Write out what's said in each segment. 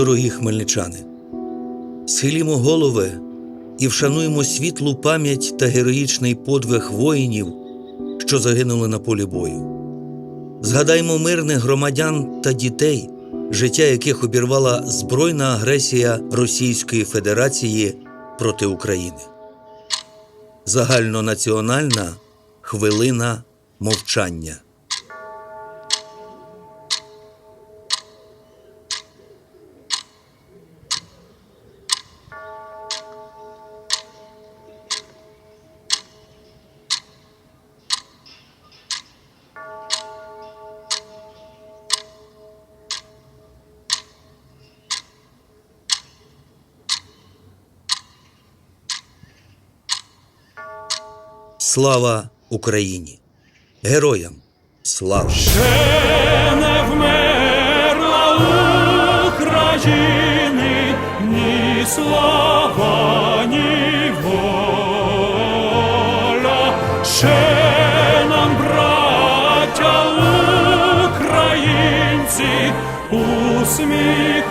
дорогі хмельничани, схилімо голови і вшануємо світлу пам'ять та героїчний подвиг воїнів, що загинули на полі бою. Згадаймо мирних громадян та дітей, життя яких обірвала збройна агресія Російської Федерації проти України. Загальнонаціональна хвилина мовчання. Слава Україні! Героям слава! Ще не вмерла України ні слава, ні воля. Ще нам, браття українці, усміхнеться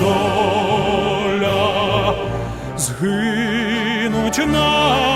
доля. Згинуть наші